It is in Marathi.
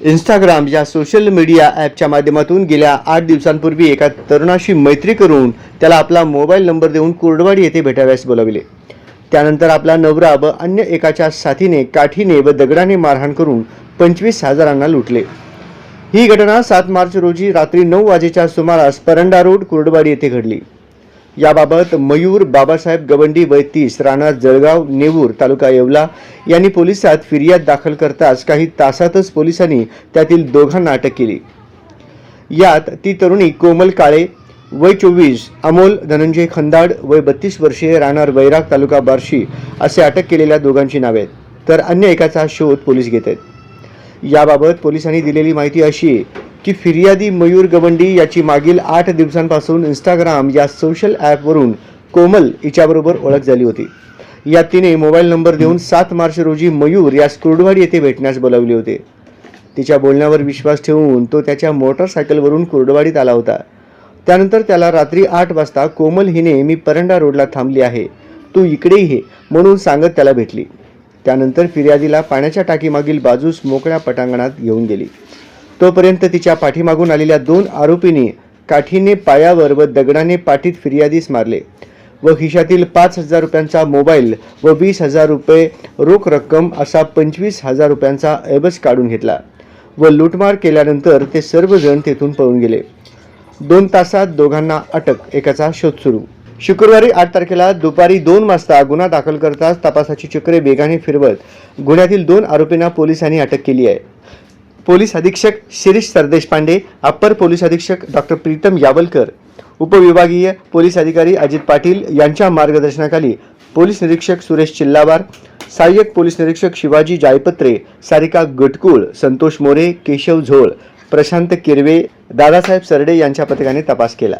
इंस्टाग्राम या सोशल मीडिया ॲपच्या माध्यमातून गेल्या आठ दिवसांपूर्वी एका तरुणाशी मैत्री करून त्याला आपला मोबाईल नंबर देऊन कुर्डवाडी येथे भेटाव्यास बोलाविले. त्यानंतर आपला नवरा व अन्य एकाच्या साथीने काठीने व दगडाने मारहाण करून पंचवीस हजारांना लुटले. ही घटना सात मार्च रोजी रात्री नऊ वाजेच्या सुमारास परंडा रोड कुर्डवाडी येथे घडली. याबाबत मयूर बाबासाहेब गवंडी वय तीस राणा जळगाव नेवूर तालुका येवला यांनी पोलिसात फिर्याद दाखल करताच काही तासातच पोलिसांनी त्यातील दोघांना अटक केली. यात ती तरुणी कोमल काळे वय चोवीस अमोल धनंजय खंदाड वय बत्तीस वर्षीय राहणार वैराग तालुका बार्शी असे अटक केलेल्या दोघांची नावे आहेत. तर अन्य एकाचा शोध पोलीस घेत आहेत. याबाबत पोलिसांनी दिलेली माहिती अशी आहे की फिर्यादी मयूर गवंडी याची मागील आठ दिवसांपासून इंस्टाग्राम या सोशल ॲपवरून कोमल हिच्याबरोबर ओळख झाली होती. यात तिने मोबाईल नंबर देऊन सात मार्च रोजी मयूर या कुर्डवाडी येथे भेटण्यास बोलावले होते. तिच्या बोलण्यावर विश्वास ठेवून तो त्याच्या मोटरसायकलवरून कुर्डवाडीत आला होता. त्यानंतर त्याला रात्री आठ वाजता कोमल हिने मी परंडा रोडला थांबली आहे. तू इकडेही ये म्हणून सांगत त्याला भेटली. त्यानंतर फिर्यादीला पाण्याच्या टाकीमागील बाजूस मोकळ्या पटांगणात घेऊन गेली. तोपर्यंत तिच्या पाठीमागून आलेल्या दोन आरोपींनी काठीने पायावर व दगडाने पाठीत फिर्यादीस मारले व खिशातील पाच हजार रुपयांचा मोबाईल व वीस हजार रुपये रोख रक्कम असा पंचवीस हजार रुपयांचा ऐबस काढून घेतला व लूटमार केल्यानंतर ते सर्वजण तेथून पळून गेले. दोन तासात दोघांना अटक एकाचा शोध सुरू. शुक्रवारी आठ तारखेला दुपारी दोन वाजता गुन्हा दाखल करताच तपासाची चक्रे वेगाने फिरवत गुन्ह्यातील दोन आरोपींना पोलिसांनी अटक केली आहे. पोलीस अधीक्षक शिरीष सरदेशपांडे अप्पर पोलीस अधीक्षक डॉक्टर प्रीतम यावलकर उपविभागीय पोलीस अधिकारी अजित पाटील यांच्या मार्गदर्शनाखाली पोलीस निरीक्षक सुरेश चिल्लावार सहाय्यक पोलीस निरीक्षक शिवाजी जायपत्रे सारिका गटकुळ संतोष मोरे केशव झोळ प्रशांत किरवे दादासाहेब सरडे यांच्या पथकाने तपास केला.